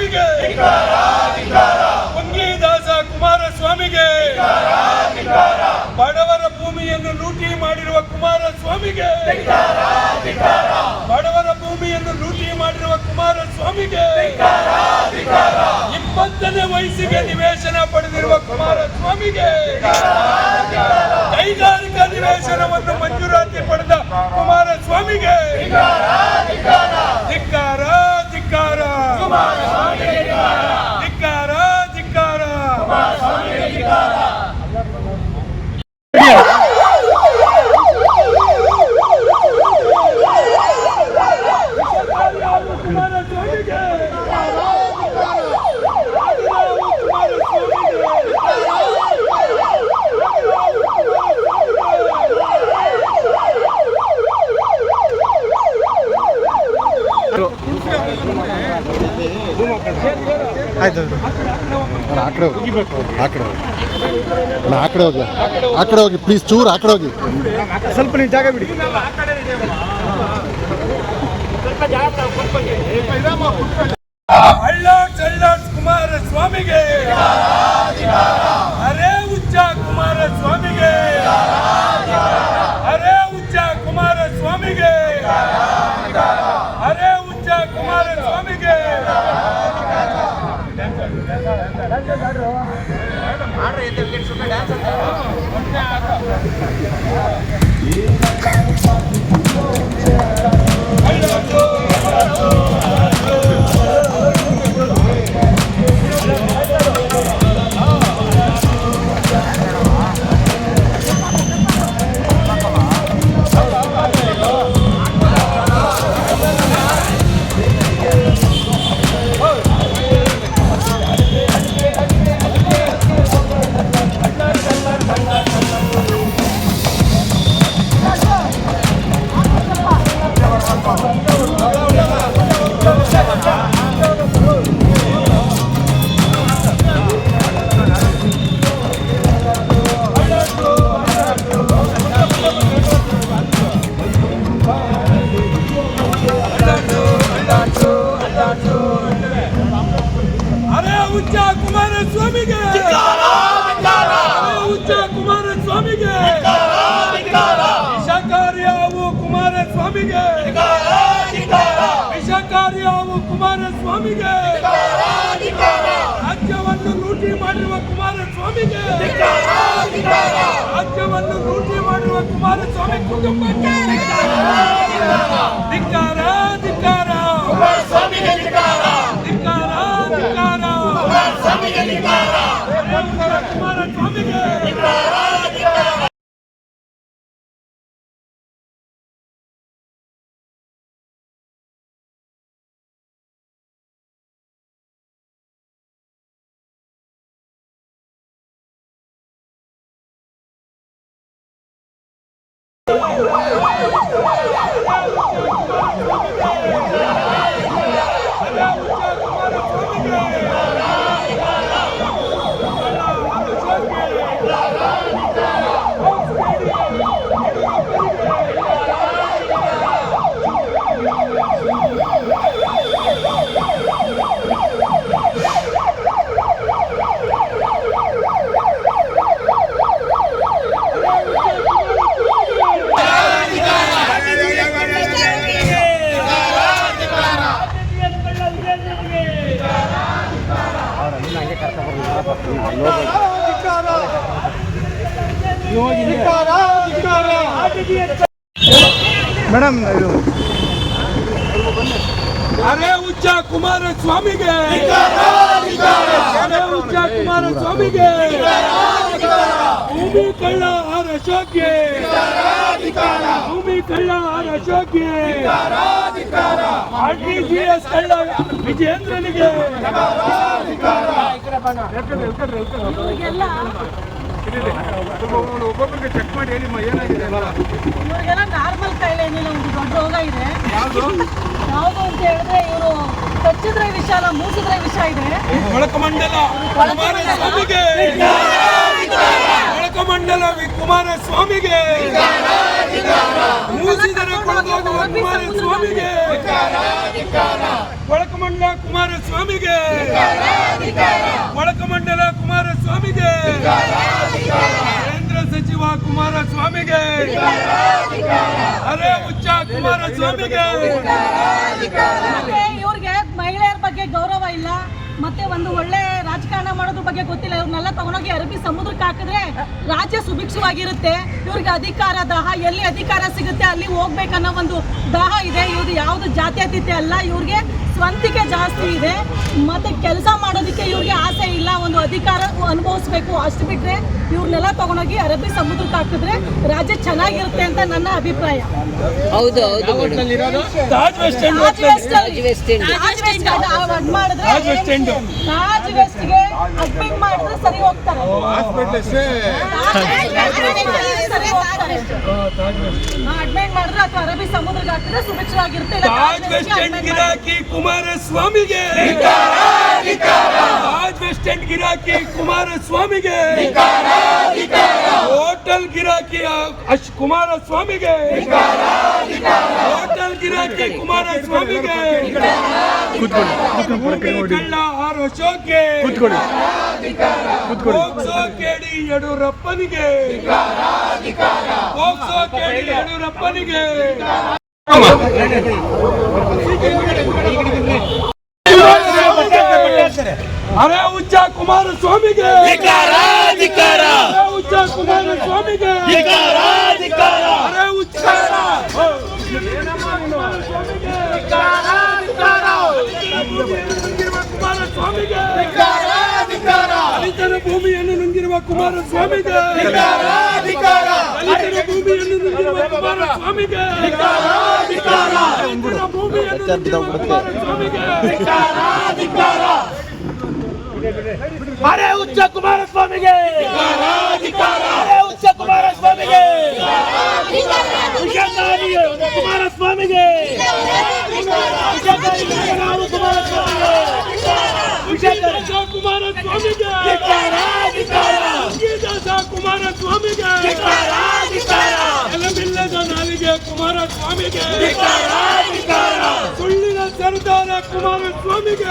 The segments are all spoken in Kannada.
ಕುಮಾರಸ್ವಾಮಿಗೆ ಕುಮಾರ ಸ್ವಾಮಿಗೆ ಬಡವರ ಭೂಮಿಯನ್ನು ಲೂಟಿ ಮಾಡಿರುವ ಕುಮಾರಸ್ವಾಮಿಗೆ. ಬಡವರ ಭೂಮಿಯನ್ನು ಲೂಟಿ ಮಾಡಿರುವ ಕುಮಾರಸ್ವಾಮಿಗೆ. ಇಪ್ಪತ್ತನೇ ವಯಸ್ಸಿಗೆ ನಿವೇಶನ ಪಡೆದಿರುವ ಕುಮಾರ ಸ್ವಾಮಿಗೆ ಕೈಗಾರಿಕಾ ನಿವೇಶನವನ್ನು ಮಂಜೂರಾತಿ ಪಡೆದ ಕುಮಾರಸ್ವಾಮಿಗೆ. ಧಿಕ್ಕಾರ. ಧಿಕ್ಕಾರ ಧಿಕ್ಕಾರ ಧಿಕ್ಕಾರ ಕುಮಾರಸ್ವಾಮಿಗೆ ಅಣ್ಣ ಆ ಕಡೆ ಹೋಗಿ. ಆ ಕಡೆ ಹೋಗಿ. ಅಣ್ಣ ಆ ಕಡೆ ಹೋಗಿ. ಆ ಕಡೆ ಹೋಗಿ ಪ್ಲೀಸ್ ಚೂರು ಆಕಡೆ ಕಡೆ ಹೋಗಿ. ಸ್ವಲ್ಪ ನೀವು ಜಾಗ ಬಿಡಿ. ಕುಮಾರಸ್ವಾಮಿಗೆ ಅರೆ ಉಚ್ಚ ಕುಮಾರಸ್ವಾಮಿಗೆ ಅರೆ ಉಚ್ಚ ಕುಮಾರಸ್ವಾಮಿಗೆ ಅರೆ ಉಚ್ಚ ಕುಮಾರಸ್ವಾಮಿಗೆ ಅರೆ ಕುಮಾರಸ್ವಾಮಿಗೆ ವಿಷಕಾರ್ಯವು ಕುಮಾರಸ್ವಾಮಿಗೆ. ರಾಜ್ಯವನ್ನು ಲೂಟಿ ಮಾಡಿರುವ ಕುಮಾರಸ್ವಾಮಿಗೆ. ರಾಜ್ಯವನ್ನು ಲೂಟಿ ಮಾಡಿರುವ ಕುಮಾರಸ್ವಾಮಿ ಕುಟುಂಬಕ್ಕೆ. ಧಿಕ್ಕಾರ ಧಿಕ್ಕಾರ. ಧಿಕ್ಕಾರ ಧಿಕ್ಕಾರ. ಕುಮಾರಸ್ವಾಮಿಗೆ Música ಮೇಡಮ್ ಇದು ಅರೆ ಉಚ್ಚ ಕುಮಾರಸ್ವಾಮಿಗೆ! ಅರೆ ಉಚ್ಚ ಕುಮಾರಸ್ವಾಮಿಗೆ! ಭೂಮಿ ಕಳ್ಳ ಆರ್ ಅಶೋಕ್ಗೆ ಭೂಮಿ ಕಳ್ಳ ಆರ್ ಅಶೋಕ್ಗೆ ಆರ್ ಟಿ ಜಿ ಎಸ್ ಕಳ್ಳ ವಿಜೇಂದ್ರನಿಗೆ ಒಬ್ಬೊಬ್ಬರಿಗೆ ಚೆಕ್ ಮಾಡಿ ಹೇಳಿ ಏನಾಗಿದೆ ಇವ್ರಿಗೆಲ್ಲ ನಾರ್ಮಲ್ ಕಾಯಿಲೆ ಏನಿಲ್ಲ ಒಂದು ದೊಡ್ಡ ರೋಗ ಇದೆ. ಯಾವುದು? ಅಂತ ಹೇಳಿದ್ರೆ ಇವರು ಕಚ್ಚಿದ್ರೆ ವಿಷ ಅಲ್ಲ ಮೂಸಿದ್ರೆ ವಿಷ ಇದೆ. ಮೊಳಕಮಂಡಲ ವಿ- ಕುಮಾರಸ್ವಾಮಿಗೆ. ಮೂಸಿದರೆ ಕುಮಾರಸ್ವಾಮಿಗೆ. ಒಳಕಮಂಡಲ ಕುಮಾರಸ್ವಾಮಿಗೆ. ಒಳಕಮಂಡಲ ಕುಮಾರಸ್ವಾಮಿಗೆ. ಕೇಂದ್ರ ಸಚಿವ ಕುಮಾರಸ್ವಾಮಿಗೆ. ಅರೆ ಹುಚ್ಚ ಕುಮಾರಸ್ವಾಮಿಗೆ. ಇವ್ರಿಗೆ ಮಹಿಳೆಯರ ಬಗ್ಗೆ ಗೌರವ ಇಲ್ಲ. ಮತ್ತೆ ಒಂದು ಒಳ್ಳೆ ರಾಜಕಾರಣ ಮಾಡೋದ್ರ ಬಗ್ಗೆ ಗೊತ್ತಿಲ್ಲ. ಇವ್ರನ್ನೆಲ್ಲ ತಗೊಂಡೋಗಿ ಅರಬಿ ಸಮುದ್ರಕ್ಕೆ ಹಾಕಿದ್ರೆ ರಾಜ್ಯ ಸುಭಿಕ್ಷವಾಗಿರುತ್ತೆ. ಇವ್ರಿಗೆ ಅಧಿಕಾರ, ದಾಹ, ಎಲ್ಲಿ ಅಧಿಕಾರ ಸಿಗುತ್ತೆ ಅಲ್ಲಿ ಹೋಗ್ಬೇಕನ್ನೋ ಒಂದು ದಾಹ ಇದೆ. ಇವ್ರದ್ದು ಯಾವುದು ಜಾತ್ಯತೀತ ಅಲ್ಲ. ಇವ್ರಿಗೆ ಸ್ವಂತಿಕೆ ಜಾಸ್ತಿ ಇದೆ. ಮತ್ತೆ ಕೆಲಸ ಮಾಡೋದಕ್ಕೆ ಇವ್ರಿಗೆ ಆಸೆ ಇಲ್ಲ. ಒಂದು ಅಧಿಕಾರ ಅನುಭವಿಸ್ಬೇಕು ಅಷ್ಟು ಬಿಟ್ಟರೆ ಇವ್ರನ್ನೆಲ್ಲ ತಗೊಂಡೋಗಿ ಅರಬ್ಬಿ ಸಮುದ್ರಕ್ಕೆ ಹಾಕಿದ್ರೆ ರಾಜ್ಯ ಚೆನ್ನಾಗಿರುತ್ತೆ ಅಂತ ನನ್ನ ಅಭಿಪ್ರಾಯ. ಹೌದು ಹೌದು madam. Taj West End Taj West Taj Taj West ಅದು ಅದ್ ಮಾಡಿದ್ರೆ ತಾಜ್ ವೆಸ್ಟ್ ಎಂಡ್. ತಾಜ್ ವೆಸ್ಟ್ಗೆ ಅಡ್ಮಿಟ್ ಮಾಡಿದ್ರೆ ಸರಿ ಹೋಗ್ತಾರೆ. ಅಡ್ಮಿಟ್ ಮಾಡಿದ್ರೆ ಅಥವಾ ಅರಬ್ಬಿ ಸಮುದ್ರಕ್ಕೆ ಹಾಕಿದ್ರೆ ಸುಭಿಕ್ಷವಾಗಿರುತ್ತೆ. ಕುಮಾರಸ್ವಾಮಿಗೆ. ತಾಜ್ ವೆಸ್ಟ್ ಎಂಡ್ ಗಿರಾಕಿ ಕುಮಾರಸ್ವಾಮಿಗೆ. ಹೋಟೆಲ್ ಗಿರಾಕಿ ಅಶ್ ಕುಮಾರಸ್ವಾಮಿಗೆ. ಹೋಟೆಲ್ ಗಿರಾಕಿ ಕುಮಾರಸ್ವಾಮಿಗೆ. ಕಳ್ಳ ಆರ್ ಅಶೋಕ್ಗೆ. ಹೋಗ್ಸೋ ಕೇಳಿ ಯಡಿಯೂರಪ್ಪನಿಗೆ. ಹೋಗ್ಸೋ ಕೇಳಿ ಯಡಿಯೂರಪ್ಪನಿಗೆ. ಅರೆ ಉಚ್ಚ ಕುಮಾರಸ್ವಾಮಿಗೆ. ಅರೆ ಉಚ್ಚ ಕುಮಾರಸ್ವಾಮಿಗೆ. ಅರೆ ಉಚ್ಚ ಕುಮಾರಸ್ವಾಮಿಗೆ. ದಲಿತರ ಭೂಮಿಯನ್ನು ನುಂಗಿರುವ ಕುಮಾರಸ್ವಾಮಿಗೆ. ಕುಮಾರಸ್ವಾಮಿಗೆ ಅರೆ ಉಚ್ಚ ಕುಮಾರಸ್ವಾಮಿಗೆ ಅರೆ ಉಚ್ಚ ಕುಮಾರಸ್ವಾಮಿಗೆ ಕುಮಾರಸ್ವಾಮಿಗೆ ನಾವು ಕುಮಾರಸ್ವಾಮಿಗೆ ಕುಮಾರಸ್ವಾಮಿಗೆ ಕುಮಾರಸ್ವಾಮಿಗೆ ಕುಮಾರಸ್ವಾಮಿಗೆ ಸುಳ್ಳಿನ ಸರ್ದಾರ ಕುಮಾರಸ್ವಾಮಿಗೆ.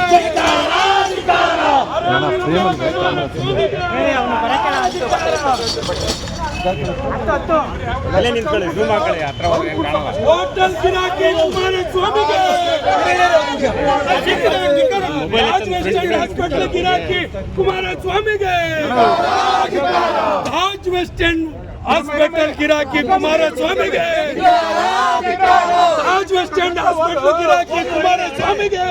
ಹೋಟೆಲ್ ಗಿರಾಕಿ ಕುಮಾರಸ್ವಾಮಿಗೆ. ಹಾಸ್ಪಿಟಲ್ ಗಿರಾಕಿ ಕುಮಾರಸ್ವಾಮಿಗೆ. ತಾಜ್ ವೆಸ್ಟ್ ಎಂಡ್ ಹಾಸ್ಪಿಟಲ್ ಗಿರಾಕಿ ಕುಮಾರಸ್ವಾಮಿಗೆ. ತಾಜ್ ವೆಸ್ಟ್ ಎಂಡ್ ಹಾಸ್ಪಿಟಲ್ ಗಿರಾಕಿ ಕುಮಾರಸ್ವಾಮಿಗೆ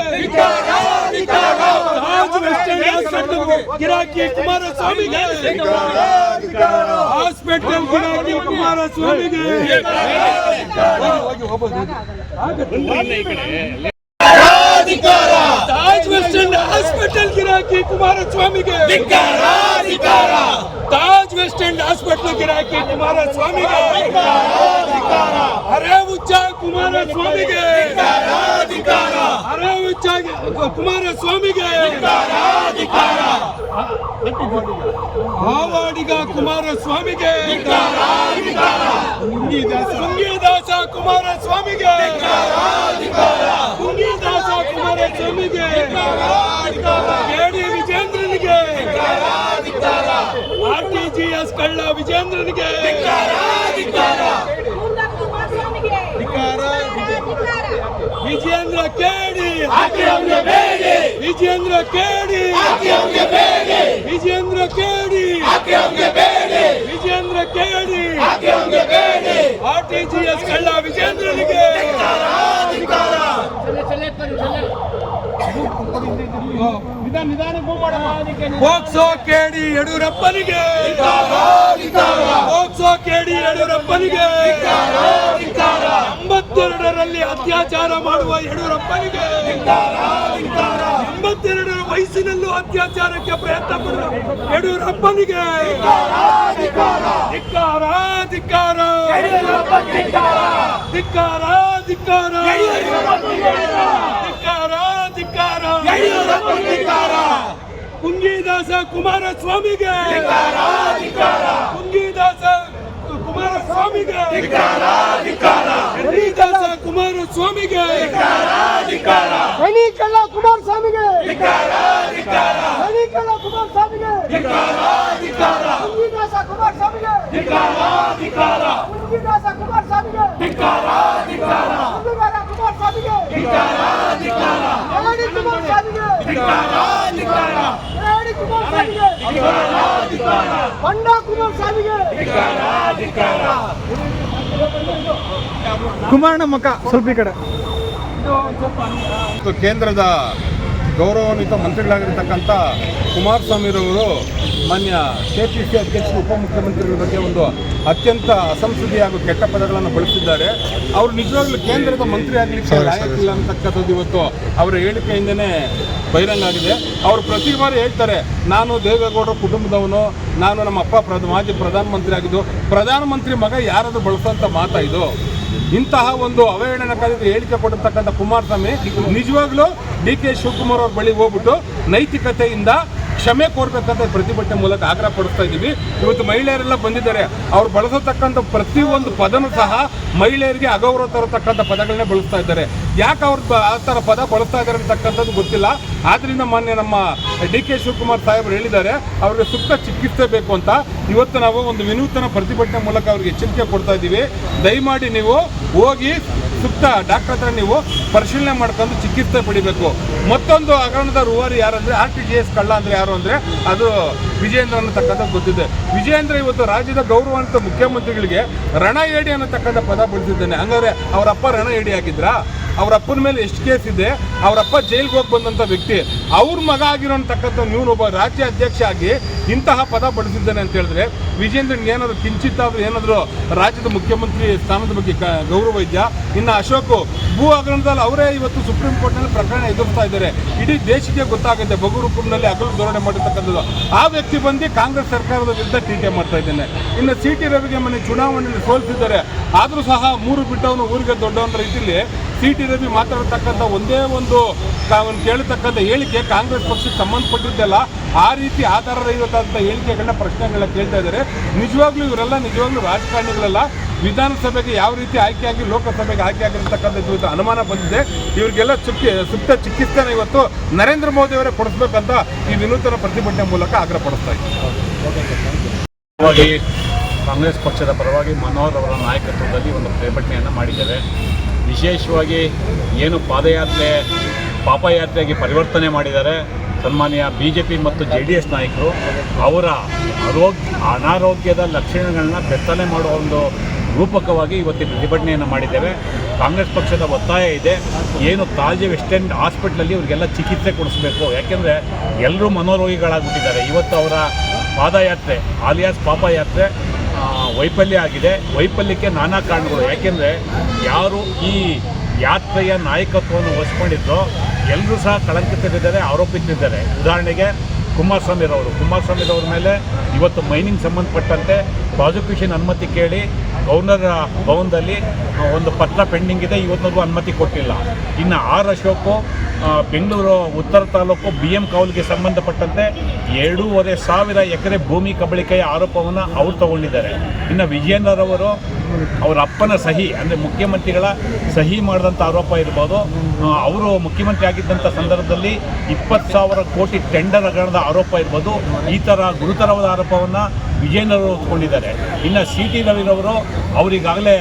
ತಾಜ್ ವೆಸ್ಟ್ ಎಂಡ್ ಹಾಸ್ಪಿಟಲ್ ಗಿರಾಕಿ ಕುಮಾರಸ್ವಾಮಿಗೆ ಹಾಸ್ಪಿಟಲ್ ಗಿರಾಕಿ ಕುಮಾರಸ್ವಾಮಿಗೆ ಎಂಡ್ ಹಾಸ್ಪಿಟಲ್ ಗಿರಾಕಿ ಕುಮಾರಸ್ವಾಮಿಗೆ ತಾಜ್ ವೆಸ್ಟ್ ಎಂಡ್ ಹಾಸ್ಪಿಟಲ್ ಗಿರಾಕಿ ಕುಮಾರಸ್ವಾಮಿಗೆ ಅರೆ ಉಚ್ಚ ಕುಮಾರಸ್ವಾಮಿಗೆ ಅರೆ ಉಚ್ಚ ಕುಮಾರಸ್ವಾಮಿಗೆ ಮಾವಾಡಿಗ ಕುಮಾರಸ್ವಾಮಿಗೆ ತುಂಗಿದಾಸ ಕುಮಾರಸ್ವಾಮಿಗೆ ಕುಮಾರಸ್ವಾಮಿಗೆ ಕೆಡಿ ವಿಜೇಂದ್ರನಿಗೆ. ಆರ್ ಟಿ ಜಿ ಎಸ್ ಕಳ್ಳ ವಿಜೇಂದ್ರನಿಗೆ. ವಿಜೇಂದ್ರ ಕೇಳಿ ವಿಜೇಂದ್ರ ಕೇಡಿ ವಿಜೇಂದ್ರ ಕೇಡಿ ವಿಜೇಂದ್ರ ಕೇಡಿ ಆರ್ ಟಿ ಜಿ ಎಸ್ ಕಳ್ಳ ವಿಜೇಂದ್ರನಿಗೆ ಹೋಗ್ಸೋ ಕೇಡಿ ಯಡಿಯೂರಪ್ಪನಿಗೆ. ಹೋಗ್ಸೋ ಕೇಳಿ ಯಡಿಯೂರಪ್ಪನಿಗೆ. ಎಂಬತ್ತೆರಡರಲ್ಲಿ ಅತ್ಯಾಚಾರ ಮಾಡುವ ಯಡಿಯೂರಪ್ಪನಿಗೆ. ಎಂಬತ್ತೆರಡರ ವಯಸ್ಸಿನಲ್ಲೂ ಅತ್ಯಾಚಾರಕ್ಕೆ ಪ್ರಯತ್ನ ಪಡುವ ಯಡಿಯೂರಪ್ಪನಿಗೆ. ಧಿಕ್ಕಾರ ಧಿಕ್ಕಾರ. ಧಿಕ್ಕಾರ ಧಿಕ್ಕಾರ. ಧಿಕ್ಕಾರ ಧಿಕ್ಕಾರ. ಕುಂಗಿದಾಸ ಕುಮಾರಸ್ವಾಮಿಗೆ. ಕುಂಗಿದಾಸ ಕುಮಾರಸ್ವಾಮಿ ಕುಮಾರಸ್ವಾಮಿಗೆ. ಹರಿದಾಸ ಕುಮಾರಸ್ವಾಮಿಗೆ. ಕಣಿಕಲ್ಲ ಕುಮಾರಸ್ವಾಮಿಗೆ. ಕಣಿಕಲ್ಲ ಕುಮಾರಸ್ವಾಮಿಗೆ. ಉಂಗಿದಾಸ ಕುಮಾರಸ್ವಾಮಿಗೆ. ಉಂಗಿದಾಸ ಕುಮಾರಸ್ವಾಮಿಗೆ. ಬಂಡ ಕುಮಾರಸ್ವಾಮಿಗೆ ಕುಮಾರಣ್ಣ ಮಕ್ಕ ಸ್ವಲ್ಪ ಈ ಕಡೆ. ಕೇಂದ್ರದ ಗೌರವಾನ್ವಿತ ಮಂತ್ರಿಗಳಾಗಿರ್ತಕ್ಕಂಥ ಕುಮಾರಸ್ವಾಮಿರವರು ಮಾನ್ಯ ಕೆ ಪಿ ಸಿ ಅಧ್ಯಕ್ಷರು ಉಪಮುಖ್ಯಮಂತ್ರಿಗಳ ಬಗ್ಗೆ ಒಂದು ಅತ್ಯಂತ ಅಸಂಸದೀಯ ಹಾಗೂ ಕೆಟ್ಟ ಪದಗಳನ್ನು ಬಳಸಿದ್ದಾರೆ. ಅವರು ನಿಜವಾಗ್ಲೂ ಕೇಂದ್ರದ ಮಂತ್ರಿ ಆಗಲಿಕ್ಕೆ ಲಾಯಕ್ಕಿಲ್ಲ ಅಂತಕ್ಕಂಥದ್ದು ಇವತ್ತು ಅವರ ಹೇಳಿಕೆಯಿಂದನೇ ಬಹಿರಂಗ ಆಗಿದೆ. ಅವರು ಪ್ರತಿ ಬಾರಿ ಹೇಳ್ತಾರೆ ನಾನು ದೇವೇಗೌಡರ ಕುಟುಂಬದವನು ನಾನು ನಮ್ಮ ಅಪ್ಪ ಪ್ರದ ಮಾಜಿ ಪ್ರಧಾನಮಂತ್ರಿ ಆಗಿದ್ದು ಪ್ರಧಾನಮಂತ್ರಿ ಮಗ ಯಾರಾದರೂ ಬಳಸುವಂಥ ಮಾತಾ ಇದು. ಇಂತಹ ಒಂದು ಅವಹೇಳನಕಾರಿ ಹೇಳಿಕೆ ಕೊಟ್ಟಿರ್ತಕ್ಕಂಥ ಕುಮಾರಸ್ವಾಮಿ ನಿಜವಾಗ್ಲೂ ಡಿ ಕೆ ಶಿವಕುಮಾರ್ ಅವ್ರ ಬಳಿ ಹೋಗ್ಬಿಟ್ಟು ನೈತಿಕತೆಯಿಂದ ಕ್ಷಮೆ ಕೋರ್ಬೇಕಂತ ಪ್ರತಿಭಟನೆ ಮೂಲಕ ಆಗ್ರಹ ಪಡಿಸ್ತಾ ಇದ್ದೀವಿ. ಇವತ್ತು ಮಹಿಳೆಯರೆಲ್ಲ ಬಂದಿದ್ದಾರೆ. ಅವ್ರು ಬಳಸತಕ್ಕಂಥ ಪ್ರತಿಯೊಂದು ಪದನೂ ಸಹ ಮಹಿಳೆಯರಿಗೆ ಅಗೌರವ ತರತಕ್ಕಂಥ ಪದಗಳನ್ನೇ ಬಳಸ್ತಾ ಇದ್ದಾರೆ. ಯಾಕೆ ಅವ್ರು ಆ ಥರ ಪದ ಬಳಸ್ತಾ ಇದ್ದಾರೆ ಅಂತಕ್ಕಂಥದ್ದು ಗೊತ್ತಿಲ್ಲ. ಆದ್ರಿಂದ ಮೊನ್ನೆ ನಮ್ಮ ಡಿ ಕೆ ಶಿವಕುಮಾರ್ ಸಾಹೇಬರು ಹೇಳಿದ್ದಾರೆ, ಅವ್ರಿಗೆ ಸೂಕ್ತ ಚಿಕಿತ್ಸೆ ಬೇಕು ಅಂತ. ಇವತ್ತು ನಾವು ಒಂದು ವಿನೂತನ ಪ್ರತಿಭಟನೆ ಮೂಲಕ ಅವ್ರಿಗೆ ಎಚ್ಚರಿಕೆ ಕೊಡ್ತಾ ಇದ್ದೀವಿ. ದಯಮಾಡಿ ನೀವು ಹೋಗಿ ಸೂಕ್ತ ಡಾಕ್ಟರ್ ಹತ್ರ ನೀವು ಪರಿಶೀಲನೆ ಮಾಡ್ಕೊಂಡು ಚಿಕಿತ್ಸೆ ಪಡಿಬೇಕು. ಮತ್ತೊಂದು ಹಗರಣದ ರೂವಾರಿ ಯಾರಂದ್ರೆ ಆರ್ ಟಿ ಜಿ ಎಸ್ ಕಳ್ಳ ಅಂದ್ರೆ ಯಾರು ಅಂದ್ರೆ, ಅದು ವಿಜಯೇಂದ್ರ ಅನ್ನತಕ್ಕಂಥ ಗೊತ್ತಿದೆ. ವಿಜಯೇಂದ್ರ ಇವತ್ತು ರಾಜ್ಯದ ಗೌರವಾನ್ವಿತ ಮುಖ್ಯಮಂತ್ರಿಗಳಿಗೆ ರಣ ಏಡಿ ಅನ್ನತಕ್ಕಂಥ ಪದ ಬಳಸಿದ್ದಾನೆ. ಹಂಗಾದ್ರೆ ಅವರಪ್ಪ ರಣ ಏಡಿ ಆಗಿದ್ರಾ? ಅವರಪ್ಪನ ಮೇಲೆ ಎಷ್ಟು ಕೇಸ್ ಇದೆ? ಅವರಪ್ಪ ಜೈಲ್ಗೆ ಹೋಗಿ ಬಂದಂಥ ವ್ಯಕ್ತಿ, ಅವ್ರ ಮಗ ಆಗಿರೋಂತಕ್ಕಂಥ ನೀವು ಒಬ್ಬ ರಾಜ್ಯ ಅಧ್ಯಕ್ಷ ಆಗಿ ಇಂತಹ ಪದ ಬಳಸಿದ್ದಾನೆ ಅಂತ ಹೇಳಿದ್ರೆ ವಿಜೇಂದ್ರನ್ ಏನಾದ್ರು ಕಿಂಚಿತ್ತಾದರೂ ಏನಾದರೂ ರಾಜ್ಯದ ಮುಖ್ಯಮಂತ್ರಿ ಸ್ಥಾನದ ಬಗ್ಗೆ ಗೌರವ ಇದೆಯಾ? ಇನ್ನು ಅಶೋಕ್, ಭೂ ಹಗರಣದಲ್ಲಿ ಅವರೇ ಇವತ್ತು ಸುಪ್ರೀಂ ಕೋರ್ಟ್ನಲ್ಲಿ ಪ್ರಕರಣ ಎದುರಿಸ್ತಾ ಇದ್ದಾರೆ. ಇಡೀ ದೇಶಕ್ಕೆ ಗೊತ್ತಾಗುತ್ತೆ ಬಗೂರುಪುರ್ನಲ್ಲಿ ಹಗಲು ಧೋರಣೆ ಮಾಡಿರ್ತಕ್ಕಂಥದ್ದು. ಆ ವ್ಯಕ್ತಿ ಬಂದು ಕಾಂಗ್ರೆಸ್ ಸರ್ಕಾರದ ವಿರುದ್ಧ ಟೀಕೆ ಮಾಡ್ತಾ ಇದ್ದೇನೆ. ಇನ್ನು ಸಿ ಟಿ ರವಿಗೆ ಮನೆ ಚುನಾವಣೆಯಲ್ಲಿ ಸೋಲಿಸಿದ್ದಾರೆ. ಆದರೂ ಸಹ ಮೂರು ಬಿಟ್ಟವನು ಊರಿಗೆ ದೊಡ್ಡವನ ರೀತಿಯಲ್ಲಿ ಸಿ ಟಿ ರವಿ ಮಾತಾಡತಕ್ಕಂಥ ಒಂದೇ ಒಂದು ಅವನು ಕೇಳತಕ್ಕಂಥ ಹೇಳಿಕೆ ಕಾಂಗ್ರೆಸ್ ಪಕ್ಷಕ್ಕೆ ಸಂಬಂಧಪಟ್ಟಿದ್ದಲ್ಲ. ಆ ರೀತಿ ಆಧಾರರಹಿತವಾದಂಥ ಹೇಳಿಕೆಗಳನ್ನ ಪ್ರಶ್ನೆಗಳನ್ನ ಕೇಳ್ತಾ ಇದ್ದಾರೆ. ನಿಜವಾಗ್ಲೂ ಇವರೆಲ್ಲ ನಿಜವಾಗ್ಲೂ ರಾಜಕಾರಣಿಗಳೆಲ್ಲ. ವಿಧಾನಸಭೆಗೆ ಯಾವ ರೀತಿ ಆಯ್ಕೆಯಾಗಿ ಲೋಕಸಭೆಗೆ ಆಯ್ಕೆ ಆಗಿರ್ತಕ್ಕಂಥದ್ದು ಇವತ್ತು ಅನುಮಾನ ಬಂದಿದೆ. ಇವರಿಗೆಲ್ಲ ಚುಕ್ಕಿ ಸೂಕ್ತ ಚಿಕಿತ್ಸೆನ ಇವತ್ತು ನರೇಂದ್ರ ಮೋದಿ ಅವರೇ ಕೊಡಿಸ್ಬೇಕಂತ ಈ ವಿನೂತನ ಪ್ರತಿಭಟನೆ ಮೂಲಕ ಆಗ್ರಹ ಪಡಿಸ್ತಾ ಇದ್ದೀವಿ ಪರವಾಗಿ ಕಾಂಗ್ರೆಸ್ ಪಕ್ಷದ ಪರವಾಗಿ ಮನೋಹರ್ ಅವರ ನಾಯಕತ್ವದಲ್ಲಿ ಒಂದು ಪ್ರತಿಭಟನೆಯನ್ನು ಮಾಡಿದ್ದೇವೆ ವಿಶೇಷವಾಗಿ ಏನು ಪಾದಯಾತ್ರೆ ಪಾಪಯಾತ್ರೆಯಾಗಿ ಪರಿವರ್ತನೆ ಮಾಡಿದ್ದಾರೆ. ಸನ್ಮಾನ್ಯ ಬಿ ಜೆ ಪಿ ಮತ್ತು ಜೆ ಡಿ ಎಸ್ ನಾಯಕರು ಅವರ ಆರೋಗ್ಯ ಅನಾರೋಗ್ಯದ ಲಕ್ಷಣಗಳನ್ನ ಬೆತ್ತಲೆ ಮಾಡುವ ಒಂದು ರೂಪಕವಾಗಿ ಇವತ್ತಿನ ಪ್ರತಿಭಟನೆಯನ್ನು ಮಾಡಿದ್ದೇವೆ. ಕಾಂಗ್ರೆಸ್ ಪಕ್ಷದ ಒತ್ತಾಯ ಇದೆ. ಏನು ತಾಜ್ ವೆಸ್ಟ್ ಎಂಡ್ ಹಾಸ್ಪಿಟ್ಲಲ್ಲಿ ಇವರಿಗೆಲ್ಲ ಚಿಕಿತ್ಸೆ ಕೊಡಿಸ್ಬೇಕು. ಯಾಕೆಂದರೆ ಎಲ್ಲರೂ ಮನೋರೋಗಿಗಳಾಗ್ಬಿಟ್ಟಿದ್ದಾರೆ. ಇವತ್ತು ಅವರ ಪಾದಯಾತ್ರೆ, ಆಲಿಯಾಸ್ ಪಾಪಯಾತ್ರೆ ವೈಫಲ್ಯ ಆಗಿದೆ. ವೈಫಲ್ಯಕ್ಕೆ ನಾನಾ ಕಾರಣಗಳು. ಯಾಕೆಂದರೆ ಯಾರು ಈ ಯಾತ್ರೆಯ ನಾಯಕತ್ವವನ್ನು ವಹಿಸ್ಕೊಂಡಿದ್ದರೋ ಎಲ್ಲರೂ ಸಹ ಕಳಂಕಿತರಿದ್ದಾರೆ, ಆರೋಪಿತರಿದ್ದಾರೆ. ಉದಾಹರಣೆಗೆ ಕುಮಾರಸ್ವಾಮಿರವರು. ಕುಮಾರಸ್ವಾಮಿರವ್ರ ಮೇಲೆ ಇವತ್ತು ಮೈನಿಂಗ್ ಸಂಬಂಧಪಟ್ಟಂತೆ ಪ್ರಾಸಿಕ್ಯೂಷನ್ ಅನುಮತಿ ಕೇಳಿ ಗವರ್ನರ್ ಭವನದಲ್ಲಿ ಒಂದು ಪತ್ರ ಪೆಂಡಿಂಗ್ ಇದೆ, ಇವತ್ತಿನವರೆಗೂ ಅನುಮತಿ ಕೊಟ್ಟಿಲ್ಲ. ಇನ್ನು ಆರ್ ಅಶೋಕು ಬೆಂಗಳೂರು, ಉತ್ತರ ತಾಲೂಕು ಬಿ ಎಂ ಕೌಲ್ಗೆ ಸಂಬಂಧಪಟ್ಟಂತೆ ಎರಡೂವರೆ ಸಾವಿರ ಎಕರೆ ಭೂಮಿ ಕಬಳಿಕೆಯ ಆರೋಪವನ್ನು ಅವ್ರು ತಗೊಂಡಿದ್ದಾರೆ. ಇನ್ನು ವಿಜಯೇಂದ್ರರವರು ಅವರ ಅಪ್ಪನ ಸಹಿ, ಅಂದರೆ ಮುಖ್ಯಮಂತ್ರಿಗಳ ಸಹಿ ಮಾಡಿದಂಥ ಆರೋಪ ಇರ್ಬೋದು. ಅವರು ಮುಖ್ಯಮಂತ್ರಿ ಆಗಿದ್ದಂಥ ಸಂದರ್ಭದಲ್ಲಿ ಇಪ್ಪತ್ತು ಸಾವಿರ ಕೋಟಿ ಟೆಂಡರ್ ಹಗರಣದ ಆರೋಪ ಇರ್ಬೋದು. ಈ ಥರ ಗುರುತರವಾದ ಆರೋಪವನ್ನು ವಿಜಯೇಂದ್ರವರು ಹೊತ್ಕೊಂಡಿದ್ದಾರೆ ಇನ್ನು ಸಿ ಟಿ ರವಿರವರು ಅವರಿಗಾಗಲೇ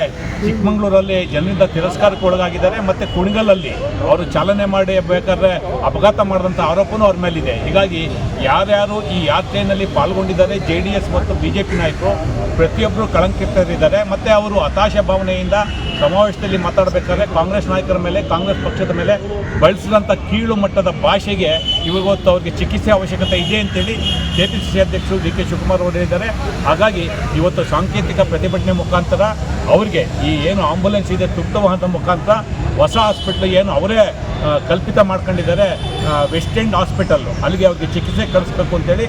ಚಿಕ್ಕಮಗಳೂರಲ್ಲಿ ಜನರಿಂದ ತಿರಸ್ಕಾರಕ್ಕೆ ಒಳಗಾಗಿದ್ದಾರೆ. ಮತ್ತು ಕುಣಿಗಲಲ್ಲಿ ಅವರು ಚಾಲನೆ ಮಾಡಿ ಬೇಕಾದ್ರೆ ಅಪಘಾತ ಮಾಡಿದಂಥ ಆರೋಪವೂ ಅವ್ರ ಮೇಲಿದೆ. ಹೀಗಾಗಿ ಯಾರ್ಯಾರು ಈ ಯಾತ್ರೆಯಲ್ಲಿ ಪಾಲ್ಗೊಂಡಿದ್ದಾರೆ ಜೆ ಡಿ ಎಸ್ ಮತ್ತು ಬಿ ಜೆ ಪಿ ನಾಯಕರು ಪ್ರತಿಯೊಬ್ಬರು ಕಳಂಕಿತರಿದ್ದಾರೆ. ಮತ್ತು ಅವರು ಹತಾಶೆ ಭಾವನೆಯಿಂದ ಸಮಾವೇಶದಲ್ಲಿ ಮಾತಾಡಬೇಕಾದ್ರೆ ಕಾಂಗ್ರೆಸ್ ನಾಯಕರ ಮೇಲೆ, ಕಾಂಗ್ರೆಸ್ ಪಕ್ಷದ ಮೇಲೆ ಬಳಸಿದಂಥ ಕೀಳು ಮಟ್ಟದ ಭಾಷೆಗೆ ಇವತ್ತು ಅವ್ರಿಗೆ ಚಿಕಿತ್ಸೆ ಅವಶ್ಯಕತೆ ಇದೆ ಅಂತೇಳಿ ಕೆ ಪಿ ಸಿ ಅಧ್ಯಕ್ಷರು ಡಿ ಕೆ ಶಿವಕುಮಾರ್ ಅವರು ಹೇಳಿದ್ದಾರೆ. ಹಾಗಾಗಿ ಇವತ್ತು ಸಾಂಕೇತಿಕ ಪ್ರತಿಭಟನೆ ಮುಖಾಂತರ ಅವರಿಗೆ ಈ ಏನು ಆಂಬುಲೆನ್ಸ್ ಇದೆ ತುಪ್ತ ವಾಹನದ ಮುಖಾಂತರ ಹೊಸ ಹಾಸ್ಪಿಟ್ಲ್ ಏನು ಅವರೇ ಕಲ್ಪಿತ ಮಾಡ್ಕೊಂಡಿದ್ದಾರೆ ವೆಸ್ಟ್ ಎಂಡ್ ಹಾಸ್ಪಿಟಲ್ಲು ಅಲ್ಲಿಗೆ ಅವ್ರಿಗೆ ಚಿಕಿತ್ಸೆ ಕಳಿಸ್ಬೇಕು ಅಂತೇಳಿ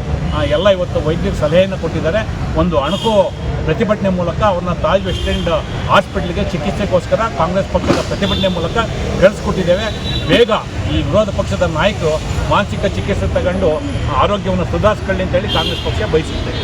ಎಲ್ಲ ಇವತ್ತು ವೈದ್ಯರು ಸಲಹೆಯನ್ನು ಕೊಟ್ಟಿದ್ದಾರೆ. ಒಂದು ಅಣುಕು ಪ್ರತಿಭಟನೆ ಮೂಲಕ ಅವ್ರನ್ನ ತಾಜ್ ವೆಸ್ಟ್ ಎಂಡ್ ಹಾಸ್ಪಿಟ್ಲಿಗೆ ಚಿಕಿತ್ಸೆಗೋಸ್ಕರ ಕಾಂಗ್ರೆಸ್ ಪಕ್ಷದ ಪ್ರತಿಭಟನೆ ಮೂಲಕ ಕಳಿಸ್ಕೊಟ್ಟಿದ್ದೇವೆ. ಬೇಗ ಈ ವಿರೋಧ ಪಕ್ಷದ ನಾಯಕರು ಮಾನಸಿಕ ಚಿಕಿತ್ಸೆ ತಗೊಂಡು ಆರೋಗ್ಯವನ್ನು ಸುಧಾರಿಸ್ಕೊಳ್ಳಿ ಅಂತೇಳಿ ಕಾಂಗ್ರೆಸ್ ಪಕ್ಷ ಬಯಸುತ್ತೆ.